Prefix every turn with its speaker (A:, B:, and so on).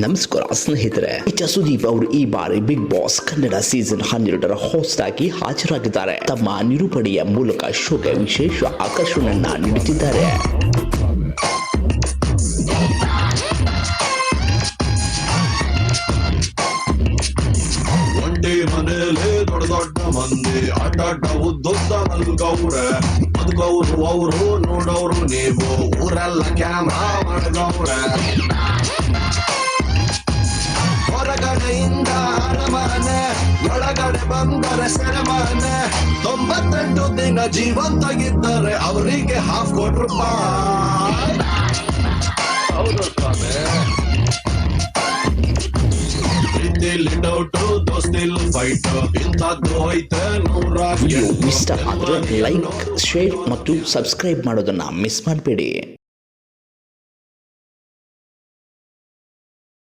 A: ನಮಸ್ಕಾರ ಸ್ನೇಹಿತರೆ ಇಚ ಸುದೀಪ್ ಅವರು ಈ ಬಾರಿ ಬಿಗ್ ಬಾಸ್ ಕನ್ನಡ ಸೀಸನ್ ಹನ್ನೆರಡರ ಹೋಸ್ಟ್ ಆಗಿ ಹಾಜರಾಗಿದ್ದಾರೆ. ತಮ್ಮ ನಿರೂಪಣೆಯ ಮೂಲಕ ಶೋಗೆ ವಿಶೇಷ ಆಕರ್ಷಣೆಯನ್ನ ನೀಡುತ್ತಿದ್ದಾರೆ.
B: ದೊಡ್ಡ ಮಂದಿ ಮಂದಿ ಅಡ್ಡ ಉದ್ದುದ್ದ ನಲ್ಗವ್ರೆ ಬದುಕವ್ರು ಅವರು, ನೋಡೋರು ನೀವು. ಊರೆಲ್ಲ ಕ್ಯಾಮ್ರಾ ಮಾಡ್ಗವ್ರೆ ಹೊರಗಡೆಯಿಂದ ಅರಮನೆ, ಒಳಗಡೆ ಬಂದರೆ ಸೆರೆಮನೆ. ತೊಂಬತ್ತೆಂಟು ದಿನ ಜೀವಂತಾಗಿದ್ದರೆ ಅವರಿಗೆ ಹಾಫ್ ಕೋಟಿ
A: ವಿಡಿಯೋ ಇಷ್ಟ ಆದ್ರೆ ಲೈಕ್ ಶೇರ್ ಮತ್ತು ಸಬ್ಸ್ಕ್ರೈಬ್ ಮಾಡೋದನ್ನ ಮಿಸ್ ಮಾಡಬೇಡಿ.